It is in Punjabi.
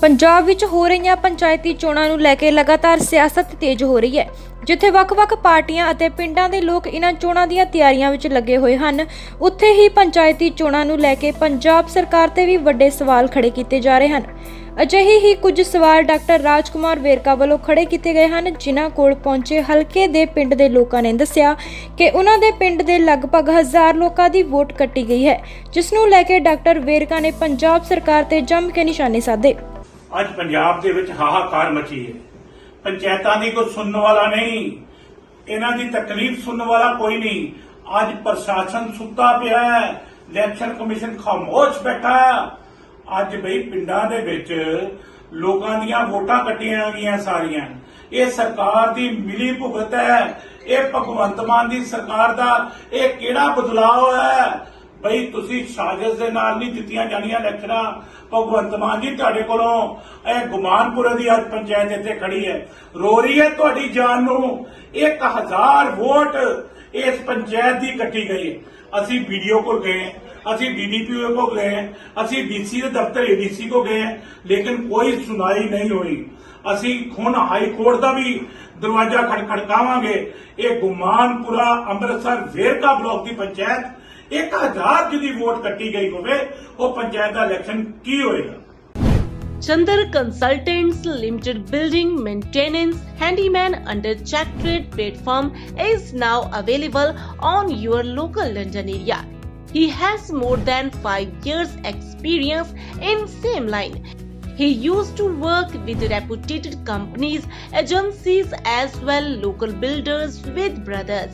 ਪੰਜਾਬ ਵਿੱਚ ਹੋ ਰਹੀਆਂ ਪੰਚਾਇਤੀ ਚੋਣਾਂ ਨੂੰ ਲੈ ਕੇ ਲਗਾਤਾਰ ਸਿਆਸਤ ਤੇਜ਼ ਹੋ ਰਹੀ ਹੈ, ਜਿੱਥੇ ਵੱਖ-ਵੱਖ ਪਾਰਟੀਆਂ ਅਤੇ ਪਿੰਡਾਂ ਦੇ ਲੋਕ ਇਹਨਾਂ ਚੋਣਾਂ ਦੀਆਂ ਤਿਆਰੀਆਂ ਵਿੱਚ ਲੱਗੇ ਹੋਏ ਹਨ। ਉੱਥੇ ਹੀ ਪੰਚਾਇਤੀ ਚੋਣਾਂ ਨੂੰ ਲੈ ਕੇ ਪੰਜਾਬ ਸਰਕਾਰ ਤੇ ਵੀ ਵੱਡੇ ਸਵਾਲ ਖੜੇ ਕੀਤੇ ਜਾ ਰਹੇ ਹਨ। ਅਜਿਹੇ ਹੀ ਕੁਝ ਸਵਾਲ ਡਾਕਟਰ ਰਾਜਕੁਮਾਰ ਵੇਰਕਾ ਵੱਲੋਂ ਖੜੇ ਕੀਤੇ ਗਏ ਹਨ, ਜਿਨ੍ਹਾਂ ਕੋਲ ਪਹੁੰਚੇ ਹਲਕੇ ਦੇ ਪਿੰਡ ਦੇ ਲੋਕਾਂ ਨੇ ਦੱਸਿਆ ਕਿ ਉਹਨਾਂ ਦੇ ਪਿੰਡ ਦੇ ਲਗਭਗ ਹਜ਼ਾਰ ਲੋਕਾਂ ਦੀ ਵੋਟ ਕੱਟੀ ਗਈ ਹੈ, ਜਿਸ ਨੂੰ ਲੈ ਕੇ ਡਾਕਟਰ ਵੇਰਕਾ ਨੇ ਪੰਜਾਬ ਸਰਕਾਰ ਤੇ ਜੰਮ ਕੇ ਨਿਸ਼ਾਨੇ ਸਾਧੇ। ਅੱਜ ਪੰਜਾਬ ਦੇ ਵਿੱਚ ਹਾਹਾਕਾਰ ਮਚੀ ਹੈ। ਪੰਚਾਇਤਾਂ ਦੀ ਕੋਈ ਸੁਣਨ ਵਾਲਾ ਨਹੀਂ, ਇਹਨਾਂ ਦੀ ਤਕਲੀਫ ਸੁਣਨ ਵਾਲਾ ਕੋਈ ਨਹੀਂ। ਅੱਜ ਪ੍ਰਸ਼ਾਸਨ ਸੁੱਤਾ ਪਿਆ ਹੈ, ਇਲੈਕਸ਼ਨ ਕਮਿਸ਼ਨ ਖਾਮੋਸ਼ ਬੈਠਾ ਅੱਜ ਬਈ ਪਿੰਡਾਂ ਦੇ ਵਿੱਚ ਲੋਕਾਂ ਦੀਆਂ ਵੋਟਾਂ ਕੱਟੀਆਂ ਗਈਆਂ ਸਾਰੀਆਂ। ਇਹ ਸਰਕਾਰ ਦੀ ਮਿਲੀ ਭੁਗਤ ਹੈ, ਇਹ ਭਗਵੰਤ ਮਾਨ ਦੀ ਸਰਕਾਰ ਦਾ ਇਹ ਕਿਹੜਾ ਬਦਲਾਅ ਹੋਇਆ ਹੈ ਬਈ ਤੁਸੀਂ ਸਾਜ਼ਿਸ਼ ਦੇ ਨਾਲ ਨਹੀਂ ਦਿੱਤੀਆਂ ਜਾਣੀਆਂ ਇਲੈਕਸ਼ਨਾਂ ਭਗਵੰਤ ਮਾਨ ਜੀ ਤੁਹਾਡੇ ਕੋਲੋਂ ਇਹ ਗੁਮਾਨਪੁਰੇ ਦੀ ਅੱਜ ਪੰਚਾਇਤ ਇੱਥੇ ਖੜੀ ਹੈ। ਰੋ ਰਹੀ ਹੈ ਤੁਹਾਡੀ ਜਾਨ ਨੂੰ। 1000 ਵੋਟ ਇਸ ਪੰਚਾਇਤ ਦੀ ਕੱਟੀ ਗਈ ਹੈ। ਅਸੀਂ ਵੀਡੀਓ ਕੋਲ ਗਏ ਅਸੀਂ ਡੀਡੀਪੀਓ ਕੋਲ ਗਏ ਅਸੀਂ ਡੀਸੀ ਦੇ ਦਫ਼ਤਰ ਏਡੀਸੀ ਕੋਲ ਗਏ ਲੇਕਿਨ ਕੋਈ ਸੁਣਾਈ ਨਹੀਂ ਹੋਈ। ਅਸੀਂ ਹੁਣ ਹਾਈ ਕੋਰਟ ਦਾ ਵੀ ਦਰਵਾਜ਼ਾ ਖੜਖੜਕਾਵਾਂਗੇ ਇਹ ਗੁਮਾਨਪੁਰਾ ਅੰਮ੍ਰਿਤਸਰ ਵੇਰਕਾ ਬਲਾਕ ਦੀ ਪੰਚਾਇਤ 1000 ਜਿਹਦੀ ਵੋਟ ਕੱਟੀ ਗਈ ਹੋਵੇ ਉਹ ਪੰਚਾਇਤ ਦਾ ਇਲੈਕਸ਼ਨ ਕੀ ਹੋਏਗਾ Chandar Consultants Limited Building Maintenance Handyman under Check Trade platform is now available on your local London area. He has more than 5 years experience in same line. He used to work with reputed companies, agencies as well local builders with brothers.